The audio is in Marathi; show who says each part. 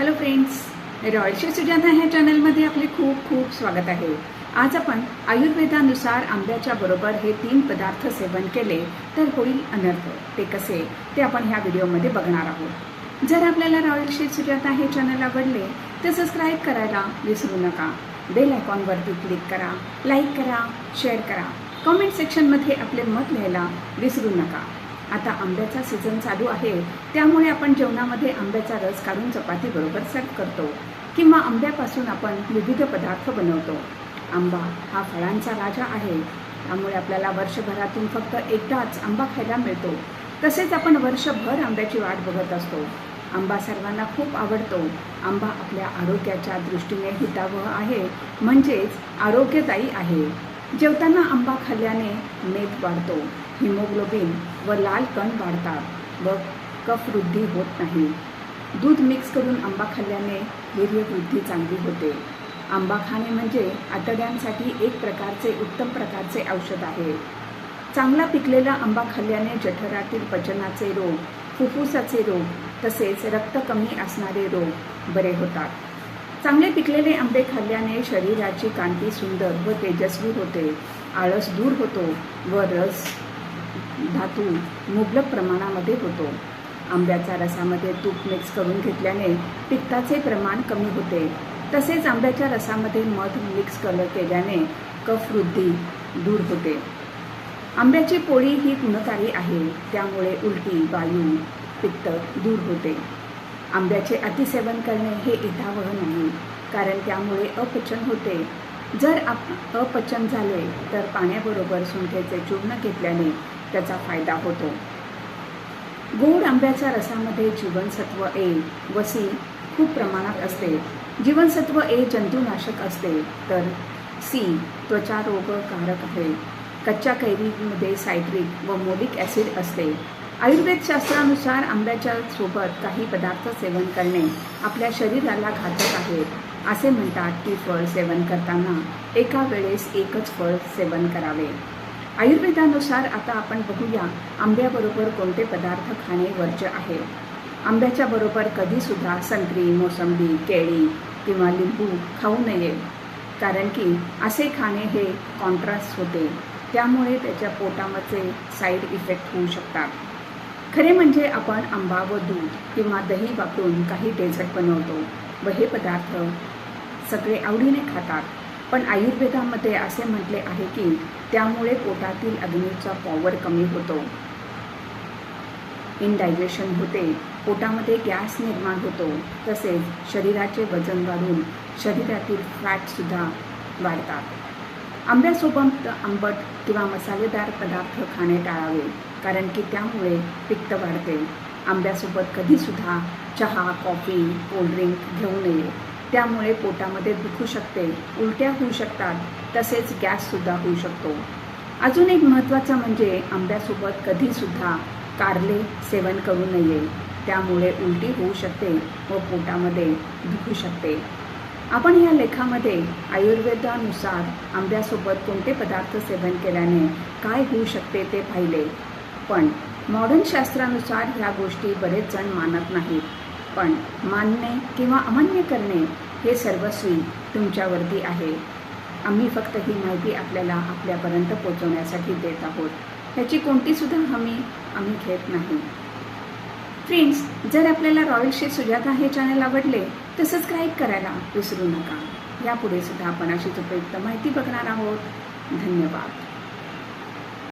Speaker 1: हॅलो फ्रेंड्स रॉयलशी सुजाता ह्या चॅनलमध्ये आपले खूप खूप स्वागत आहे. आज आपण आयुर्वेदानुसार आंब्याच्या बरोबर हे तीन पदार्थ सेवन केले तर होईल अनर्थ. ते कसे? ते आपण ह्या व्हिडिओमध्ये बघणार आहोत. जर आपल्याला रॉयलशी सुजाता हे चॅनल आवडले तर सबस्क्राईब करायला विसरू नका. बेल आयकॉनवरती क्लिक करा लाईक करा शेअर करा. कॉमेंट सेक्शनमध्ये आपले मत लिहायला विसरू नका. आता आंब्याचा सीझन चालू आहे. त्यामुळे आपण जेवणामध्ये आंब्याचा रस काढून चपाती बरोबर सर्व करतो. किंवा आंब्यापासून आपण विविध पदार्थ बनवतो. आंबा हा फळांचा राजा आहे. त्यामुळे आपल्याला वर्षभरातून फक्त एकदाच आंबा खायला मिळतो. तसेच आपण वर्षभर आंब्याची वाट बघत असतो. आंबा सर्वांना खूप आवडतो. आंबा आपल्या आरोग्याच्या दृष्टीने हितावह आहे. म्हणजेच आरोग्यदायी आहे. जेवताना आंबा खाल्ल्याने मेद वाढतो. हिमोग्लोबिन व लाल कण वाढतात व कफ वृद्धी होत नाही. दूध मिक्स करून आंबा खाल्ल्याने वीर्यवृद्धी चांगली होते. आंबा खाणे म्हणजे आतड्यांसाठी एक प्रकारचे उत्तम प्रकारचे औषध आहे. चांगला पिकलेला आंबा खाल्ल्याने जठरातील पचनाचे रोग फुफ्फुसाचे रोग तसेच रक्त कमी असणारे रोग बरे होतात. चांगले पिकलेले आंबे खाल्ल्याने शरीराची कांती सुंदर व तेजस्वी होते. आळस दूर होतो व रस धातू मुबलक प्रमाणामध्ये होतो. आंब्याच्या रसामध्ये तूप मिक्स करून घेतल्याने पित्ताचे प्रमाण कमी होते. तसेच आंब्याच्या रसामध्ये मध मिक्स कल केल्याने कफ वृद्धी दूर होते. आंब्याची पोळी ही गुणकारी आहे त्यामुळे उलटी वायू पित्त दूर होते. आंब्याचे अतिसेवन करणे हे इथावह नाही कारण त्यामुळे अपचन होते. जर आप अपचन झाले तर पाण्याबरोबर सुंठेचे चूर्ण घेतल्याने त्याचा फायदा होतो. गोड आंब्याच्या रसामध्ये जीवनसत्व ए व सी खूप प्रमाणात असते. जीवनसत्व ए जंतुनाशक असते तर सी त्वचा रोगकारक आहे. कच्च्या कैरीमध्ये सायट्रिक व मोलिक ॲसिड असते. आयुर्वेदशास्त्रानुसार आंब्याच्या सोबत काही पदार्थ सेवन करणे आपल्या शरीराला घातक आहे. असे म्हणतात की फळ सेवन करताना एका वेळेस एकच फळ सेवन करावे. आयुर्वेदानुसार आता आपण बघूया आंब्याबरोबर कोणते पदार्थ खाणे वर्ज्य आहे. आंब्याच्या बरोबर कधीसुद्धा संत्री मोसंबी केळी किंवा लिंबू खाऊ नये. कारण की असे खाणे हे कॉन्ट्रास्ट होते. त्यामुळे त्याच्या पोटामध्ये साईड इफेक्ट होऊ शकतात. खरे म्हणजे आपण आंबा व दूध किंवा दही वापरून काही डेझर्ट बनवतो व हे पदार्थ सगळे आवडीने खातात. पण आयुर्वेदामध्ये असे म्हटले आहे की त्यामुळे पोटातील अग्नीचा पॉवर कमी होतो. इनडायजेशन होते पोटामध्ये गॅस निर्माण होतो तसेच शरीराचे वजन वाढून शरीरातील फॅटसुद्धा वाढतात. आंब्यासोबत आंबट किंवा मसालेदार पदार्थ खाणे टाळावे. कारण की त्यामुळे पित्त वाढते. आंब्यासोबत कधीसुद्धा चहा कॉफी कोल्ड्रिंक घेऊ नये. त्यामुळे पोटामध्ये दुखू शकते उलट्या होऊ शकतात तसेच गॅससुद्धा होऊ शकतो. अजून एक महत्त्वाचं म्हणजे आंब्यासोबत कधीसुद्धा कारले सेवन करू नये. त्यामुळे उलटी होऊ शकते व पोटामध्ये दुखू शकते. आपण या लेखामध्ये आयुर्वेदानुसार आंब्यासोबत कोणते पदार्थ सेवन केल्याने काय होऊ शकते ते पाहिले. पण मॉडर्न शास्त्रानुसार ह्या गोष्टी बरेच जण मानत नाहीत. पण मानणे किंवा अमान्य करणे हे सर्वस्वी तुमच्यावरती आहे. आम्ही फक्त ही माहिती आपल्याला आपल्यापर्यंत पोचवण्यासाठी देत आहोत. ह्याची कोणतीसुद्धा हमी आम्ही घेत नाही. फ्रेंड्स जर आपल्याला रॉयल शेफ सुजाता हे चॅनल आवडले तर सबस्क्राईब करायला विसरू नका. यापुढे सुद्धा आपण अशीच उपयुक्त माहिती बघणार आहोत. धन्यवाद.